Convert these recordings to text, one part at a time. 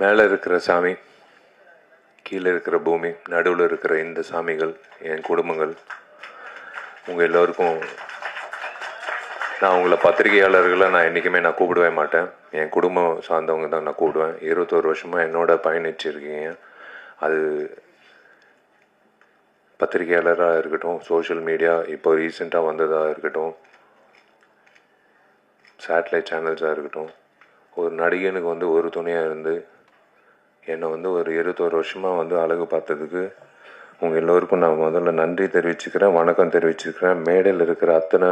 மேலே இருக்கிற சாமி கீழே இருக்கிற பூமி நடுவில் இருக்கிற இந்த சாமிகள் என் குடும்பங்கள் உங்கள் எல்லோருக்கும் நான் உங்களை பத்திரிகையாளர்களை நான் என்றைக்குமே நான் கூப்பிடவே மாட்டேன். என் குடும்பம் சார்ந்தவங்க தான் நான் கூப்பிடுவேன். இருபத்தோரு வருஷமாக என்னோட பயணிச்சிருக்கீங்க. அது பத்திரிகையாளராக இருக்கட்டும் சோஷியல் மீடியா இப்போ ரீசெண்டாக வந்ததாக இருக்கட்டும் சேட்டலைட் சேனல்ஸாக இருக்கட்டும் ஒரு நடிகனுக்கு வந்து ஒரு துணையாக இருந்து என்னை வந்து ஒரு இருபத்தோரு வருஷமாக வந்து அழகு பார்த்ததுக்கு உங்கள் எல்லோருக்கும் நான் முதல்ல நன்றி தெரிவிச்சுக்கிறேன் வணக்கம் தெரிவிச்சுக்கிறேன். மேடையில் இருக்கிற அத்தனை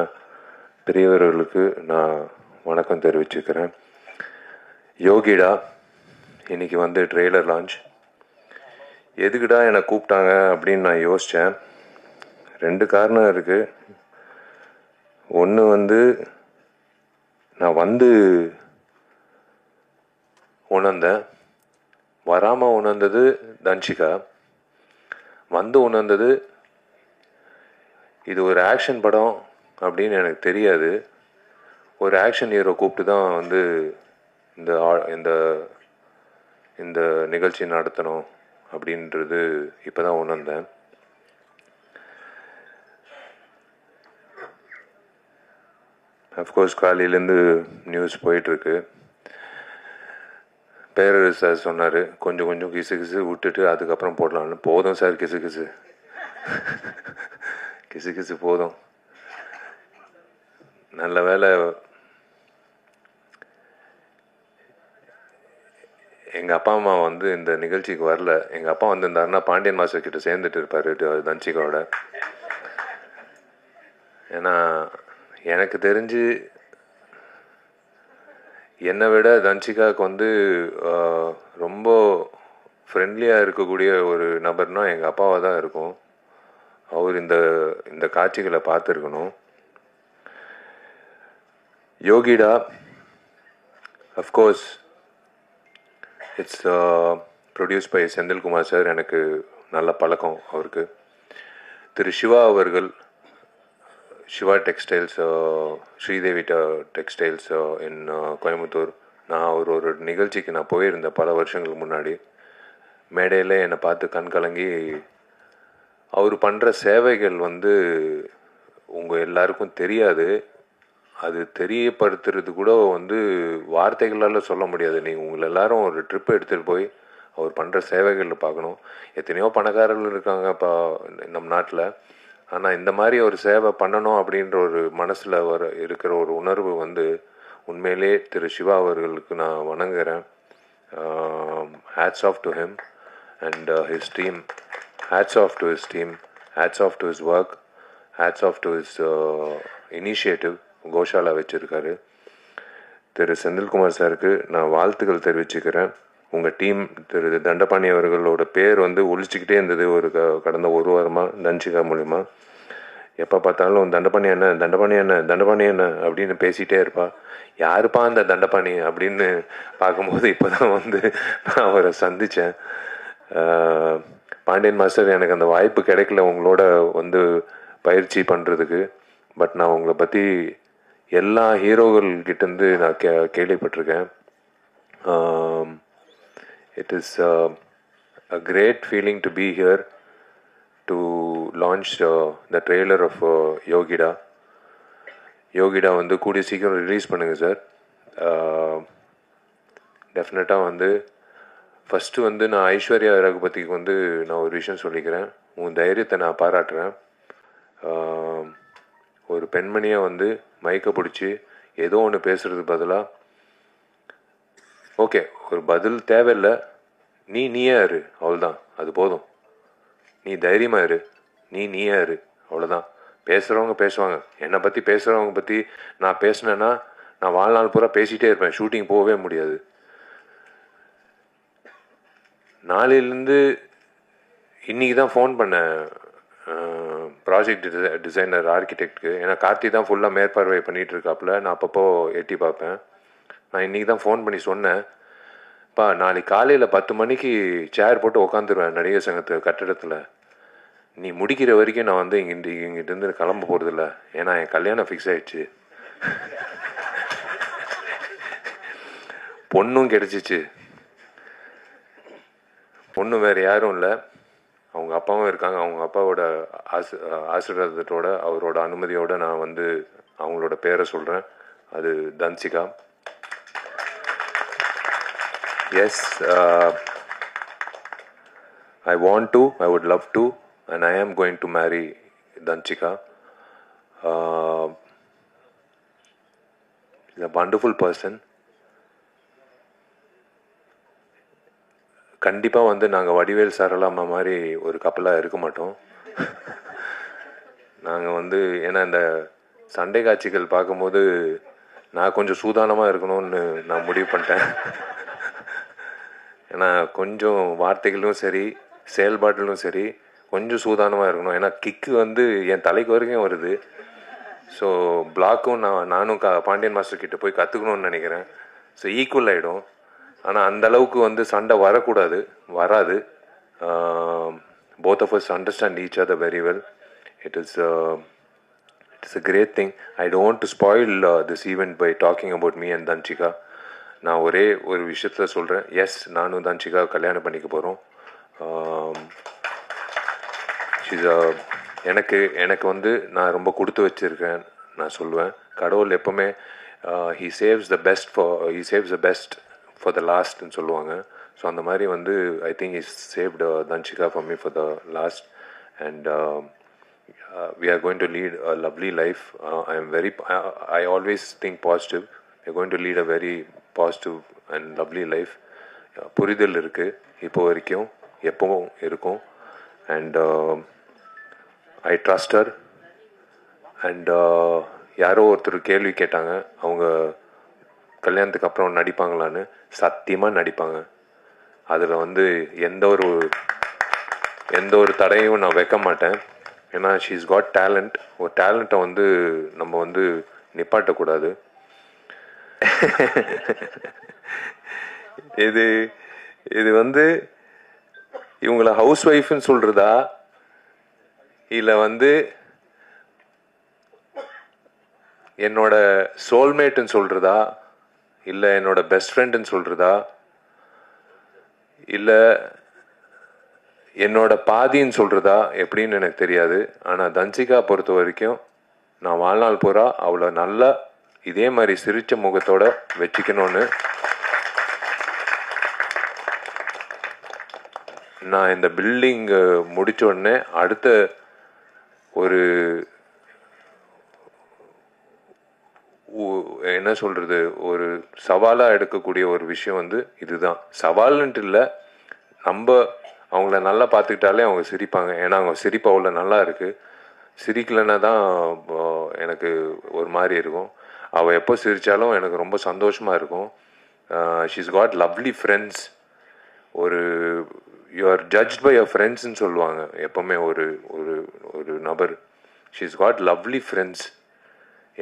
பெரியவர்களுக்கு நான் வணக்கம் தெரிவிச்சுக்கிறேன். யோகிடா இன்றைக்கி வந்து ட்ரெய்லர் லான்ச். எதுக்குடா என்னை கூப்பிட்டாங்க அப்படின்னு நான் யோசித்தேன் ரெண்டு காரணம் இருக்குது ஒன்று வந்து நான் வந்து உணர்ந்தேன். வராமல் உணர்ந்தது தன்ஷிகா. வந்து உணர்ந்தது இது ஒரு ஆக்ஷன் படம் அப்படின்னு எனக்கு தெரியாது. ஒரு ஆக்ஷன் ஹீரோ கூப்பிட்டு தான் வந்து இந்த ஆ- இந்த இந்த நிகழ்ச்சி நடத்தணும் அப்படின்றது இப்போ தான் உணர்ந்தேன். அஃப்கோர்ஸ் காலையிலேருந்து நியூஸ் போயிட்டுருக்கு பேரர் சார் சொன்னார். கொஞ்சம் கொஞ்சம் கிசு கிசு விட்டுட்டு அதுக்கப்புறம் போடலாம்னு. போதும் சார் கிசு கிசு. கிசு கிசு போதும். நல்ல வேலை எங்கள் அப்பா அம்மா வந்து இந்த நிகழ்ச்சிக்கு வரல. எங்கள் அப்பா வந்திருந்தாருன்னா பாண்டியன் மாஸ்டர் கிட்ட சேர்ந்துட்டு இருப்பார் தன்சிகாவோட ஏன்னா எனக்கு தெரிஞ்சு என்னை விட தன்சிகாவுக்கு வந்து ரொம்ப ஃப்ரெண்ட்லியாக இருக்கக்கூடிய ஒரு நபர்னால் எங்கள் அப்பாவாக தான் இருக்கும். அவர் இந்த இந்த காட்சிகளை பார்த்துருக்கணும். Yogida of course it's produce by Senthilkumar sir. எனக்கு நல்ல பழக்கம் அவருக்கு. திரு சிவா அவர்கள் Siva textiles Sridevi textiles in Coimbatore நான் ஒரு ஒரு நிகழ்ச்சிக்கு நான் போயிருந்தேன் பல வருஷங்களுக்கு முன்னாடி. மேடையில் என்னை பார்த்து கண் கலங்கி அவர் பண்ணுற சேவைகள் வந்து உங்கள் எல்லாருக்கும் தெரியாது. அது தெரியப்படுத்துறது கூட வந்து வார்த்தைகளால் சொல்ல முடியாது. நீங்கள் உங்களை எல்லாரும் ஒரு ட்ரிப் எடுத்துகிட்டு போய் அவர் பண்ணுற சேவைகளில் பார்க்கணும். எத்தனையோ பணக்காரர்கள் இருக்காங்க இப்போ நம் நாட்டில். ஆனால் இந்த மாதிரி ஒரு சேவை பண்ணணும் அப்படின்ற ஒரு மனசில் வர இருக்கிற ஒரு உணர்வு வந்து உண்மையிலே திரு சிவா அவர்களுக்கு நான் வணங்குகிறேன் hats off to him and his team hats off to his team hats off to his work hats off to his initiative goshala வச்சுருக்காரு. திரு செந்தில்குமார் சாருக்கு நான் வாழ்த்துக்கள் தெரிவிச்சுக்கிறேன். உங்கள் டீம் திரு தண்டபாணி அவர்களோட பேர் வந்து ஒழிச்சிக்கிட்டே இருந்தது ஒரு க- கடந்த ஒரு வாரமாக தன்சிகா மூலிமா எப்போ பார்த்தாலும் தண்டபாணி என்ன தண்டபாணி என்ன தண்டபாணி என்ன அப்படின்னு பேசிகிட்டே இருப்பா. யாருப்பா அந்த தண்டபாணி அப்படின்னு பார்க்கும்போது இப்போ தான் வந்து நான் அவரை சந்தித்தேன் பாண்டியன் மாஸ்டர் எனக்கு அந்த வாய்ப்பு கிடைக்கல உங்களோட வந்து பயிற்சி பண்ணுறதுக்கு பட் நான் உங்களை பற்றி எல்லா ஹீரோகள்கிட்டேருந்து நான் கே கேள்விப்பட்டிருக்கேன். It is a great feeling to to hear to launch the trailer of Yogida Yogida வந்து கூடிய சீக்கிரம் ரிலீஸ் பண்ணுங்கள் சார் டெஃபினட்டாக வந்து ஃபஸ்ட்டு வந்து நான் ஐஸ்வர்யா ரகுபதிக்கு வந்து நான் ஒரு விஷயம் சொல்லிக்கிறேன். உன் தைரியத்தை நான் பாராட்டுறேன். Um, ஒரு பெண்மணியை வந்து மயக்க பிடிச்சி ஏதோ ஒன்று பேசுகிறதுக்கு பதிலாக ஓகே ஒரு பதில் தேவையில்லை. நீ நீயே இரு அவ்வளோதான் அது போதும். நீ தைரியமாக இரு. நீ நீயே இரு அவ்வளோதான் பேசுகிறவங்க பேசுவாங்க. என்னை பற்றி பேசுகிறவங்க பற்றி நான் பேசினேன்னா நான் வாழ்நாள் பூரா பேசிகிட்டே இருப்பேன். ஷூட்டிங் போகவே முடியாது. நாளையிலேருந்து இன்னைக்கு தான் ஃபோன் பண்ணேன். ப்ராஜெக்ட் டிசைனர் ஆர்கிடெக்ட்க்கு ஏன்னா கார்த்தி தான் ஃபுல்லாக மேற்பார்வை பண்ணிகிட்டு இருக்காப்புல. நான் அப்பப்போ எட்டி பார்ப்பேன். நான் இன்றைக்கி தான் ஃபோன் பண்ணி சொன்னேன். பா நாளைக்கு காலையில் பத்து மணிக்கு சேர் போட்டு உக்காந்துருவேன் நடிகர் சங்கத்து கட்டடத்தில். நீ முடிக்கிற வரைக்கும் நான் வந்து இங்கிட்டு இங்கிட்டேருந்து கிளம்ப போகிறதில்ல ஏன்னா என் கல்யாணம் ஃபிக்ஸ் ஆயிடுச்சு. பொண்ணும் கிடைச்சிச்சு. பொண்ணு வேறு யாரும் இல்லை. அவங்க அப்பாவும் இருக்காங்க. அவங்க அப்பாவோட ஆசி ஆசீர்வாதத்தோட அவரோட அனுமதியோடு நான் வந்து அவங்களோட பேரை சொல்கிறேன் அது Dhanshika. Yes uh, I want to, I would love to, and I am going to marry Danchika. Uh, she's a wonderful person. கண்டிப்பாக வந்து நாங்கள் வடிவேல் சாரலாமா மாதிரி ஒரு கப்பலாக இருக்க மாட்டோம் நாங்கள் வந்து ஏன்னா இந்த சண்டை காட்சிகள் பார்க்கும்போது நான் கொஞ்சம் சூதானமாக இருக்கணும்னு நான் முடிவு பண்ணிட்டேன் ஏன்னா கொஞ்சம் வார்த்தைகளும் சரி செயல்பாட்டிலும் சரி கொஞ்சம் சூதானமாக இருக்கணும். ஏன்னா கிக்கு வந்து என் தலைக்கு வரைக்கும் வருது. ஸோ பிளாக்கும் நான் நானும் கா பாண்டியன் மாஸ்டர் கிட்ட போய் கற்றுக்கணும்னு நினைக்கிறேன். ஸோ ஈக்குவல் ஆகிடும் ஆனால் அந்த அளவுக்கு வந்து சண்டை வரக்கூடாது. வராது. Both of us understand each the very well it is it's a great thing I don't to spoil this event by talking about me and Dhanshika நான் ஒரே ஒரு விஷயத்த சொல்கிறேன் எஸ் நானும் தன்ஷிகா கல்யாணம் பண்ணிக்க போகிறோம் எனக்கு எனக்கு வந்து நான் ரொம்ப கொடுத்து வச்சிருக்கேன் நான் சொல்லுவேன். கடவுள் எப்போவுமே he saves the best for he saves the best for the லாஸ்ட்னு சொல்லுவாங்க. ஸோ அந்த மாதிரி வந்து I think is saved Dhanshika for me for the last and we are going to lead a lovely life I am very I always think positive I going to lead a very positive and lovely life புரிதல் இருக்குது இப்போ வரைக்கும் எப்பவும் இருக்கும். And I trusted and யாரோ ஒருத்தர் கேள்வி கேட்டாங்க. அவங்க கல்யாணத்துக்கு அப்புறம் நடிப்பாங்களான்னு சத்தியமாக நடிப்பாங்க. அதில் வந்து எந்த ஒரு எந்த ஒரு தடையும் நான் வைக்க மாட்டேன். ஏன்னா ஷீஸ் காட் டேலண்ட் ஒரு டேலண்ட்டை வந்து நம்ம வந்து நிப்பாட்டக்கூடாது. இது இது வந்து இவங்கள ஹவுஸ் ஒய்ஃப்னு சொல்கிறதா இல்லை வந்து என்னோட சோல்மேட்டுன்னு சொல்கிறதா இல்லை என்னோட பெஸ்ட் ஃப்ரெண்டுன்னு சொல்கிறதா இல்லை என்னோட பாதின்னு சொல்கிறதா எப்படின்னு எனக்கு தெரியாது. ஆனால் தன்சிகா பொறுத்த வரைக்கும் நான் வாழ்நாள் பூரா அவளை நல்லா இதே மாதிரி சிரிச்ச முகத்தோட வச்சுக்கணும்னு நான் இந்த பில்டிங் முடிச்ச உடனே அடுத்த ஒரு என்ன சொல்கிறது ஒரு சவாலாக எடுக்கக்கூடிய ஒரு விஷயம் வந்து இதுதான். சவால்ன்ட்டு இல்லை நம்ம அவங்கள நல்லா பார்த்துக்கிட்டாலே அவங்க சிரிப்பாங்க. ஏன்னா அவங்க சிரிப்பு அவ்வளோ நல்லா இருக்குது சிரிக்கலைன்னா தான் எனக்கு ஒரு மாதிரி இருக்கும். அவள் எப்போ சிரித்தாலும் எனக்கு ரொம்ப சந்தோஷமாக இருக்கும். ஷீஸ் காட் லவ்லி ஃப்ரெண்ட்ஸ் ஒரு you are judge by your ஃப்ரெண்ட்ஸ்னு சொல்லுவாங்க. எப்போவுமே ஒரு ஒரு ஒரு நபர். ஷீஸ் காட் லவ்லி ஃப்ரெண்ட்ஸ்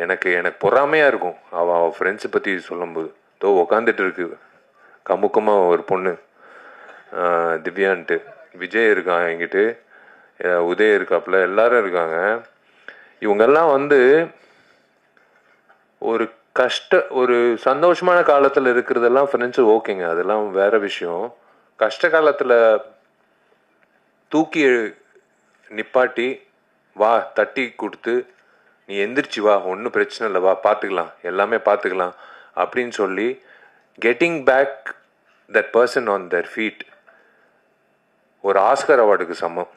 எனக்கு எனக்கு பொறாமையாக இருக்கும். அவள் அவள் ஃப்ரெண்ட்ஸை பற்றி சொல்லும்போது. தோ உக்காந்துட்டு இருக்கு. கமுக்கமாக ஒரு பொண்ணு. திவ்யான்ட்டு. விஜய் இருக்கான் என்கிட்ட. உதய உதய் இருக்காப்புல. எல்லாரும் இருக்காங்க. இவங்கெல்லாம் வந்து ஒரு கஷ்ட ஒரு சந்தோஷமான காலத்தில் இருக்கிறதெல்லாம் ஃப்ரெண்ட்ஸு ஓகேங்க. அதெல்லாம் வேற விஷயம். கஷ்ட காலத்தில் தூக்கி நிப்பாட்டி வா தட்டி கொடுத்து நீ எந்திரிச்சு வா ஒன்றும் பிரச்சனை இல்லை வா பார்த்துக்கலாம் எல்லாமே பார்த்துக்கலாம் அப்படின்னு சொல்லி getting back that person on their feet ஒரு ஆஸ்கர் அவார்டுக்கு சமம்.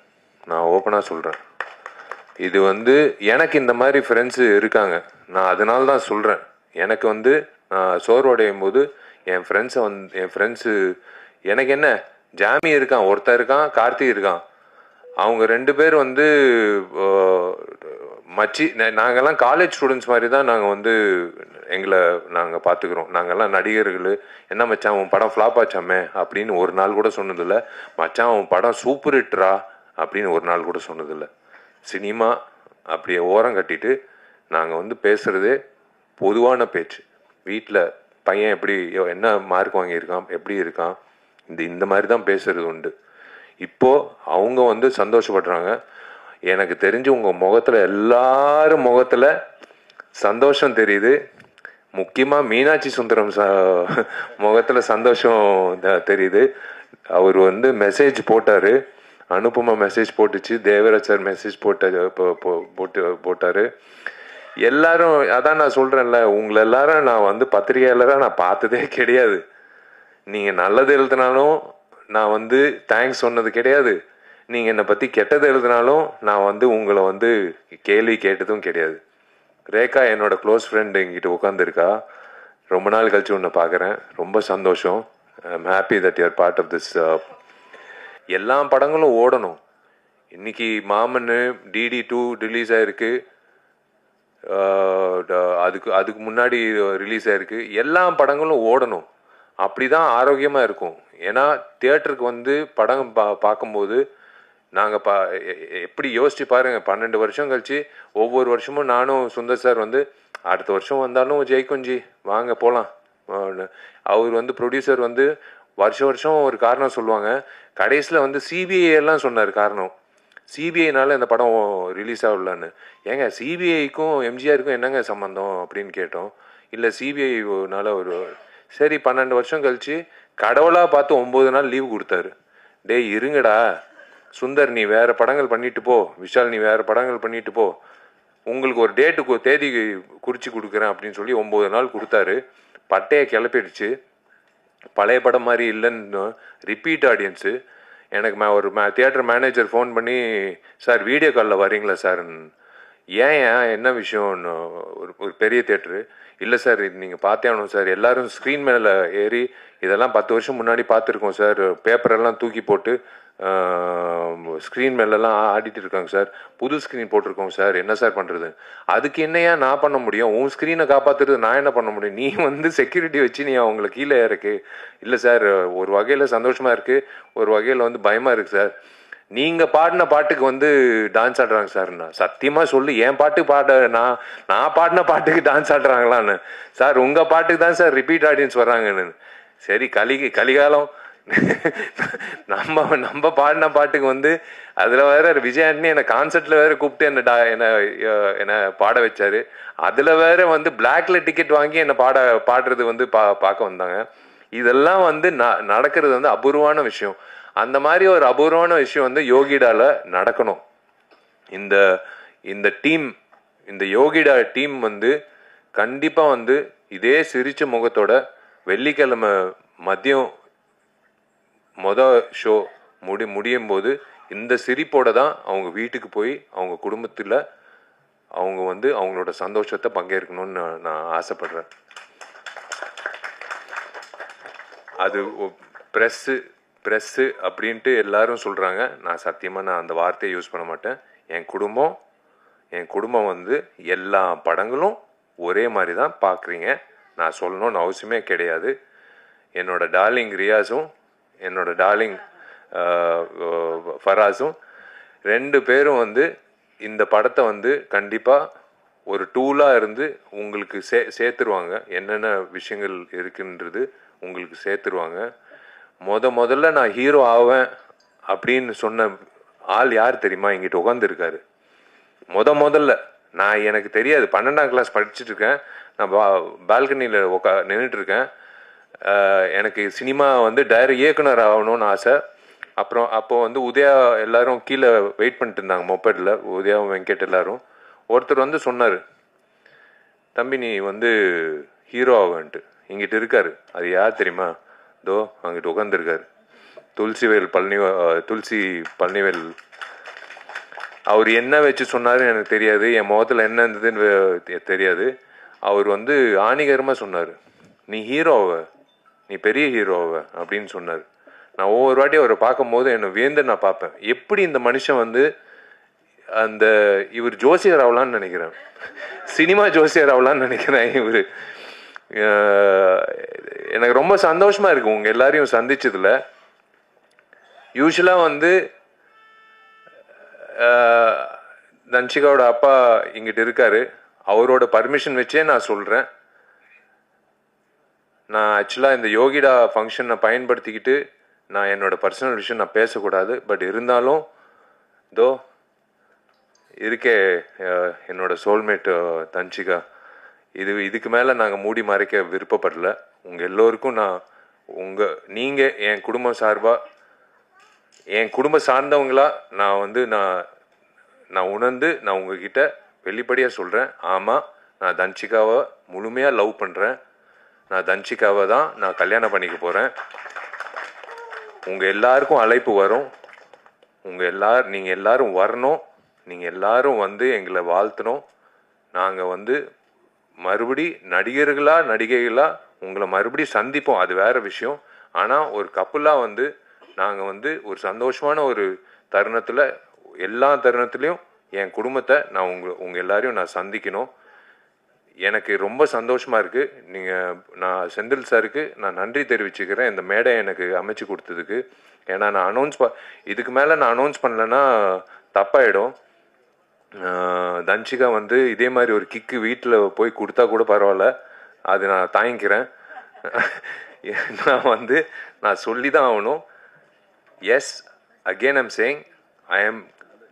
நான் ஓப்பனாக சொல்கிறேன் இது வந்து எனக்கு இந்த மாதிரி ஃப்ரெண்ட்ஸு இருக்காங்க. நான் அதனால தான் சொல்கிறேன் எனக்கு வந்து நான் சோர்வடையும் போது என் ஃப்ரெண்ட்ஸை வந்து என் ஃப்ரெண்ட்ஸு எனக்கு என்ன ஜாமி இருக்கான் ஒருத்தன் இருக்கான் கார்த்தி இருக்கான். அவங்க ரெண்டு பேர் வந்து மச்சி நாங்கள்லாம் காலேஜ் ஸ்டூடெண்ட்ஸ் மாதிரி தான் நாங்கள் வந்து எங்களை நாங்கள் பார்த்துக்குறோம் நாங்கள்லாம் நடிகர்கள் என்ன மச்சான் உன் படம் ஃப்ளாப் ஆச்சாமே அப்படின்னு ஒரு நாள் கூட சொன்னதில்லை. மச்சான் உன் படம் சூப்பர் ஹிட்ரா அப்படின்னு ஒரு நாள் கூட சொன்னதில்லை. சினிமா அப்படியே ஓரம் கட்டிட்டு நாங்கள் வந்து பேசுகிறதே பொதுவான பேச்சு. வீட்டில் பையன் எப்படி என்ன மார்க் வாங்கியிருக்கான் எப்படி இருக்கான்? இந்த இந்த மாதிரி தான் பேசுகிறது உண்டு. இப்போது அவங்க வந்து சந்தோஷப்படுறாங்க. எனக்கு தெரிஞ்சு உங்கள் முகத்தில் எல்லாரும் முகத்தில் சந்தோஷம் தெரியுது. முக்கியமாக மீனாட்சி சுந்தரம் சா முகத்தில் சந்தோஷம் தெரியுது. அவர் வந்து மெசேஜ் போட்டார். அனுபமா மெசேஜ் போட்டுச்சு. தேவராஜ் சார் மெசேஜ் போட்ட போ- போட்டு போட்டார். எல்லாரும் அதான் நான் சொல்கிறேன்ல உங்களை எல்லாரும் நான் வந்து பத்திரிகையாளராக நான் பார்த்ததே கிடையாது. நீங்கள் நல்லது எழுதினாலும் நான் வந்து தேங்க்ஸ் சொன்னது கிடையாது. நீங்கள் என்னை பற்றி கெட்டது எழுதினாலும் நான் வந்து உங்களை வந்து கேள்வி கேட்டதும் கிடையாது. ரேகா என்னோட க்ளோஸ் ஃப்ரெண்டு எங்கிட்ட உட்காந்துருக்கா ரொம்ப நாள் கழிச்சு உன்னை பார்க்குறேன். ரொம்ப சந்தோஷம். I'm happy that you're part of this எல்லா படங்களும் ஓடணும். இன்னைக்கு மாமன்னு டிடி டூ ரிலீஸ் ஆயிருக்கு. அதுக்கு அதுக்கு முன்னாடி ரிலீஸ் ஆயிருக்கு. எல்லா படங்களும் ஓடணும். அப்படி தான் ஆரோக்கியமாக இருக்கும். ஏன்னா தியேட்டருக்கு வந்து படம் பா பார்க்கும்போது நாங்கள் பா எப்படி யோசிச்சு பாருங்கள் பன்னெண்டு வருஷம் கழிச்சு ஒவ்வொரு வருஷமும் நானும் சுந்தர் சார் வந்து அடுத்த வருஷம் வந்தாலும் ஜெயிக்கும் ஜி வாங்க போகலாம் அவர் வந்து ப்ரொடியூசர் வந்து வருஷம் வருஷம் ஒரு காரணம் சொல்லுவாங்க. கடைசியில் வந்து சிபிஐ எல்லாம் சொன்னார் காரணம். சிபிஐனால இந்த படம் ரிலீஸ் ஆகலான்னு. ஏங்க சிபிஐக்கும் எம்ஜிஆருக்கும் என்னங்க சம்மந்தம் அப்படின்னு கேட்டோம். இல்லை சிபிஐனால ஒரு சரி பன்னெண்டு வருஷம் கழிச்சு கடவுளாக பார்த்து ஒம்பது நாள் லீவு கொடுத்தாரு. டேய் இருங்கடா. சுந்தர் நீ வேறு படங்கள் பண்ணிட்டு போ. விஷால் நீ வேறு படங்கள் பண்ணிட்டு போ. உங்களுக்கு ஒரு டேட்டுக்கு தேதி குறித்து கொடுக்குறேன் அப்படின்னு சொல்லி ஒம்பது நாள் கொடுத்தாரு. பட்டையை கிளப்பிடுச்சு. பழைய படம் மாதிரி இல்லைன்னு ரிப்பீட் ஆடியன்ஸு எனக்கு மே ஒரு மே தியேட்டர் மேனேஜர் ஃபோன் பண்ணி சார் வீடியோ காலில் வரீங்களா சார்? ஏன் ஏன் என்ன விஷயம்னு ஒரு ஒரு பெரிய தேட்ரு இல்லை சார் இது நீங்கள் பார்த்தே ஆகணும் சார். எல்லோரும் ஸ்க்ரீன் மேலே ஏறி இதெல்லாம் பத்து வருஷம் முன்னாடி பார்த்துருக்கோம் சார். பேப்பரெல்லாம் தூக்கி போட்டு ஸ்க்ரீன் மேலெல்லாம் ஆடிட்டு இருக்காங்க சார். புது ஸ்க்ரீன் போட்டிருக்கோம் சார். என்ன சார் பண்ணுறது அதுக்கு என்னையா நான் பண்ண முடியும்? உன் ஸ்க்ரீனை காப்பாற்றுறது நான் என்ன பண்ண முடியும்? நீ வந்து செக்யூரிட்டி வச்சு நீ அவங்கள கீழே இறக்கு. இல்லை சார் ஒரு வகையில் சந்தோஷமாக இருக்குது ஒரு வகையில் வந்து பயமாக இருக்குது சார். நீங்கள் பாடின பாட்டுக்கு வந்து டான்ஸ் ஆடுறாங்க சார். நான் சத்தியமாக சொல்லு என் பாட்டு பாட நான் நான் பாடின பாட்டுக்கு டான்ஸ் ஆடுறாங்களான்னு. சார் உங்கள் பாட்டுக்கு தான் சார் ரிப்பீட் ஆடியன்ஸ் வர்றாங்கன்னு. சரி கலி கலிகாலம் நம்ம நம்ம பாடின பாட்டுக்கு வந்து அதில் வேற விஜய் ஆண்டனி என்னை கான்சர்ட்ல வேற கூப்பிட்டு என்ன டா என்ன என்னை என்ன பாட வச்சாரு. அதில் வேற வந்து பிளாக்ல டிக்கெட் வாங்கி என்னை பாட பாடுறது வந்து பா பார்க்க வந்தாங்க. இதெல்லாம் வந்து ந- நடக்கிறது வந்து அபூர்வமான விஷயம். அந்த மாதிரி ஒரு அபூர்வமான விஷயம் வந்து யோகிடால நடக்கணும். இந்த இந்த டீம் இந்த யோகிடா டீம் வந்து கண்டிப்பாக வந்து இதே சிரிச்ச முகத்தோட வெள்ளிக்கிழமை மதியம் மொத ஷோ முடி முடியும் போது இந்த சிரிப்போட தான் அவங்க வீட்டுக்கு போய் அவங்க குடும்பத்தில் அவங்க வந்து அவங்களோட சந்தோஷத்தை பங்கேற்கணும்னு நான் நான் ஆசைப்படுறேன். அது ப்ரெஸ்ஸு ப்ரெஸ்ஸு அப்படின்ட்டு எல்லாரும் சொல்கிறாங்க நான் சத்தியமாக நான் அந்த வார்த்தையை யூஸ் பண்ண மாட்டேன். என் குடும்பம் என் குடும்பம் வந்து எல்லா படங்களும் ஒரே மாதிரி தான் பார்க்குறீங்க நான் சொல்லணும்னு அவசியமே கிடையாது. என்னோட டார்லிங் ரியாஸும் என்னோட டார்லிங் ஃபராஸும் ரெண்டு பேரும் வந்து இந்த படத்தை வந்து கண்டிப்பாக ஒரு டூலாக இருந்து உங்களுக்கு சே சேர்த்துருவாங்க. என்னென்ன விஷயங்கள் இருக்குன்றது உங்களுக்கு சேர்த்துருவாங்க. முத முதல்ல நான் ஹீரோ ஆவேன் அப்படின்னு சொன்ன ஆள் யார் தெரியுமா? எங்கிட்ட உட்காந்துருக்காரு முத முதல்ல நான் எனக்கு தெரியாது பன்னெண்டாம் கிளாஸ் படிச்சுட்டு இருக்கேன். நான் பா பால்கனியில் உக்கா நின்றுட்டுருக்கேன் எனக்கு சினிமா வந்து டைரக்ட் இயக்குனர் ஆகணும்னு ஆசை. அப்புறம் அப்போ வந்து உதயா எல்லாரும் கீழே வெயிட் பண்ணிட்டு இருந்தாங்க மொப்பேட்டில் உதயா வெங்கட் எல்லாரும். ஒருத்தர் வந்து சொன்னார் தம்பி நீ வந்து ஹீரோ ஆகன்ட்டு. இங்கிட்டு இருக்காரு. அது யார் தெரியுமா? தோ அங்கிட்டு உட்காந்துருக்காரு துளசிவேல் பழனி துளசி பழனிவேல் அவர் என்ன வச்சு சொன்னாருன்னு எனக்கு தெரியாது. என் முகத்தில் என்ன இருந்ததுன்னு தெரியாது. அவர் வந்து ஆணிகரமாக சொன்னார். நீ ஹீரோவை நீ பெரிய ஹீரோவ அப்படின்னு சொன்னார். நான் ஒவ்வொரு வாட்டி அவரை பார்க்கும்போது என்னை வேந்து நான் பார்ப்பேன். எப்படி இந்த மனுஷன் வந்து அந்த இவர் ஜோசியர் ஆகலான்னு நினைக்கிறேன். சினிமா ஜோசியர் ஆகலான்னு நினைக்கிறேன் இவர். எனக்கு ரொம்ப சந்தோஷமாக இருக்கு உங்கள் எல்லாரையும் சந்திச்சதுல. யூஸ்வலாக வந்து ஆஹ், தன்ஷிகாவோட அப்பா இங்கிட்டு இருக்காரு. அவரோட பர்மிஷன் வச்சே நான் சொல்கிறேன் நான் ஆக்சுவலாக இந்த யோகிடா ஃபங்க்ஷனை பயன்படுத்திக்கிட்டு நான் என்னோட பர்சனல் விஷயம் நான் பேசக்கூடாது. பட் இருந்தாலும் தோ இருக்கே என்னோடய என்னோட சோல்மேட் தன்ஷிகா இது இதுக்கு மேலே நாங்கள் மூடி மறைக்க விருப்பப்படல. உங்கள் எல்லோருக்கும் நான் உங்கள் நீங்கள் என் குடும்பம் சார்பாக என் குடும்பம் சார்ந்தவங்களா நான் வந்து நான் நான் உணர்ந்து நான் உங்ககிட்ட வெளிப்படையாக சொல்கிறேன் ஆமாம் நான் தன்சிகாவை முழுமையாக லவ் பண்ணுறேன் நான் தன்சிகாவை தான் நான் கல்யாணம் பண்ணிக்க போகிறேன் உங்கள் எல்லாருக்கும் அழைப்பு வரும். உங்கள் எல்லார் நீங்கள் எல்லாரும் வரணும். நீங்கள் எல்லாரும் வந்து எங்களை வாழ்த்தணும். நாங்கள் வந்து மறுபடி நடிகர்களாக நடிகைகளாக உங்களை மறுபடி சந்திப்போம். அது வேறு விஷயம். ஆனால் ஒரு கப்புலாக வந்து நாங்கள் வந்து ஒரு சந்தோஷமான ஒரு தருணத்தில் எல்லா தருணத்துலேயும் என் குடும்பத்தை நான் உங்கள் உங்கள் எல்லாரையும் நான் சந்திக்கணும். எனக்கு ரொம்ப சந்தோஷமாக இருக்குது நீங்கள் நான் செந்தில் சாருக்கு நான் நன்றி தெரிவிச்சுக்கிறேன். இந்த மேடை எனக்கு அமைச்சு கொடுத்ததுக்கு. ஏன்னா நான் அனௌன்ஸ் ப இதுக்கு மேலே நான் அனௌன்ஸ் பண்ணலன்னா தப்பாயிடும். தன்ஷிகா தன்சிகா வந்து இதே மாதிரி ஒரு கிக்கு வீட்டில் போய் கொடுத்தா கூட பரவாயில்ல. அது நான் தாங்கிக்கிறேன். நான் வந்து நான் சொல்லி தான் ஆகணும் yes again I'm saying I am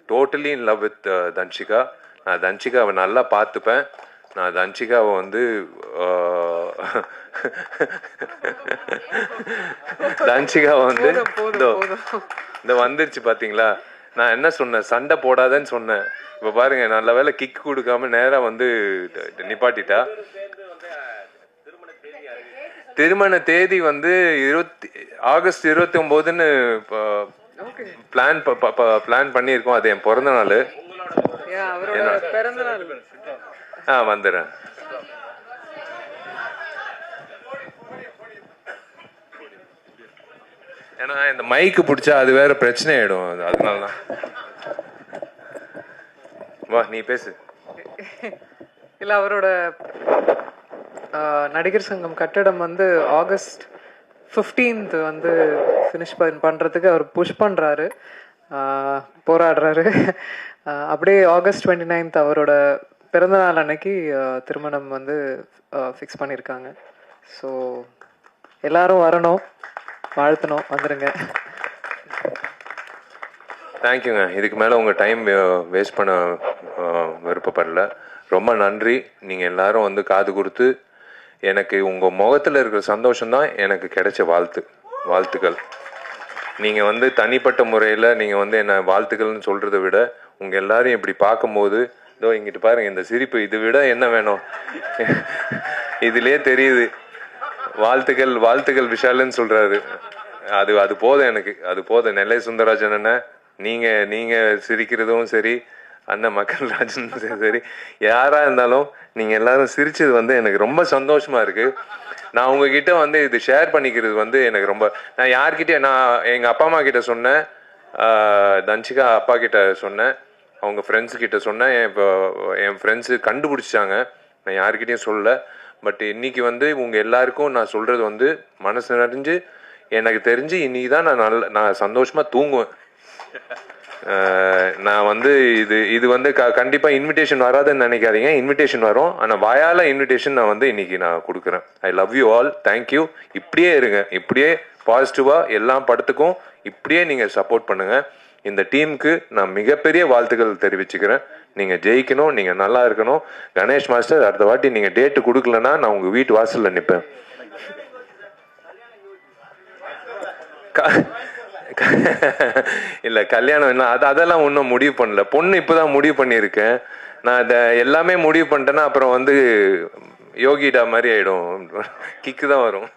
totally in love with Dhanshika. நான் தன்ஷிகாவை நல்லா பார்த்துப்பேன். நான் தன்ஷிகாவை வந்து தன்ஷிகாவை வந்து. இந்த வந்துருச்சு பாத்தீங்களா? நான் என்ன சொன்னேன்? சண்டை போடாதேன்னு சொன்னேன். இப்ப பாருங்க நல்ல வேளை கிக் கொடுக்காம நேரா வந்து நிப்பாட்டிட்டா. திருமண தேதி வந்து இருபத்தி ஆகஸ்ட் இருபத்தி ஒன்பதுன்னு ஓகே பிளான் பிளான் பண்ணியிருக்கோம். அது என் பிறந்த நாள் யா அவரோட பிறந்த நாள் ஆ வந்துடுறேன். ஏன்னா இந்த மைக்கு பிடிச்சா அது வேற பிரச்சனை ஆயிடும் அது- அதனால தான் வா நீ பேசு. இல்ல அவரோட நடிகர் சங்கம் கட்டடம் வந்து ஆகஸ்ட் 15th வந்து ஃபினிஷ் பண்றதுக்கு அவர் புஷ் பண்றாரு. ஆ, போராடுறாரு. அப்படியே ஆகஸ்ட் 29th அவரோட பிறந்தநாள் அன்னைக்கு திருமணம் வந்து ஃபிக்ஸ் பண்ணியிருக்காங்க ஸோ எல்லாரும் வரணும் வாழ்த்தணும் வந்துடுங்க தேங்க்யூங்க இதுக்கு மேலே உங்கள் டைம் வேஸ்ட் பண்ண விருப்பப்படல. ரொம்ப நன்றி. நீங்கள் எல்லாரும் வந்து காது கொடுத்து எனக்கு உங்கள் முகத்தில் இருக்கிற சந்தோஷம் தான் எனக்கு கிடைச்ச வாழ்த்து வாழ்த்துக்கள். நீங்கள் வந்து தனிப்பட்ட முறையில் நீங்கள் வந்து என்ன வாழ்த்துக்கள்னு சொல்கிறத விட உங்கள் எல்லாரையும் இப்படி பார்க்கும்போது இதோ இங்கிட்டு பாருங்க இந்த சிரிப்பு இதை விட என்ன வேணும்? இதுலயே தெரியுது. வாழ்த்துக்கள் வாழ்த்துக்கள் விஷாலுன்னு சொல்றாரு. அது அது போதும் எனக்கு. அது போதும். நெல்லை சுந்தரராஜன் அண்ணன் நீங்க நீங்க சிரிக்கிறதும் சரி அண்ணன் மக்கள் ராஜன் சரி. யாரா இருந்தாலும் நீங்க எல்லாரும் சிரிச்சது வந்து எனக்கு ரொம்ப சந்தோஷமா இருக்கு. நான் உங்ககிட்ட வந்து இது ஷேர் பண்ணிக்கிறது வந்து எனக்கு ரொம்ப நான் யார்கிட்ட நான் எங்க அப்பா அம்மா கிட்ட சொன்னேன் தன்ஷிகா அப்பா கிட்ட சொன்னேன். அவங்க ஃப்ரெண்ட்ஸ் கிட்ட சொன்னேன். இப்போ என் ஃப்ரெண்ட்ஸு கண்டுபிடிச்சாங்க நான் யாருக்கிட்டேயும் சொல்லலை. பட் இன்னைக்கு வந்து உங்கள் எல்லாருக்கும் நான் சொல்கிறது வந்து மனசு நிறைஞ்சு எனக்கு தெரிஞ்சு இன்னைக்கு தான் நான் நல்ல நான் சந்தோஷமாக தூங்குவேன். நான் வந்து இது இது வந்து க கண்டிப்பாக இன்விடேஷன் வராதுன்னு நினைக்காதீங்க. இன்விடேஷன் வரும். ஆனால் வாயால் இன்விடேஷன் நான் வந்து இன்னைக்கு நான் கொடுக்குறேன். I love you all thank you இப்படியே இருங்க. இப்படியே பாசிட்டிவாக எல்லா படத்துக்கும் இப்படியே நீங்கள் சப்போர்ட் பண்ணுங்கள் இந்த டீமுக்கு நான் மிகப்பெரிய வாழ்த்துக்கள் தெரிவிச்சுக்கிறேன். நீங்கள் ஜெயிக்கணும் நீங்கள் நல்லா இருக்கணும். கணேஷ் மாஸ்டர் அடுத்த வாட்டி நீங்கள் டேட்டு கொடுக்கலன்னா நான் உங்கள் வீட்டு வாசலில் நிற்பேன் க- கல்யாணம் என்ன அது அதெல்லாம் ஒன்றும் முடிவு பண்ணல. பொண்ணு இப்போ தான் முடிவு பண்ணியிருக்கேன். நான் அதை எல்லாமே முடிவு பண்ணிட்டேன்னா அப்புறம் வந்து யோகிடா மாதிரி ஆகிடும் கிக்கு தான் வரும்.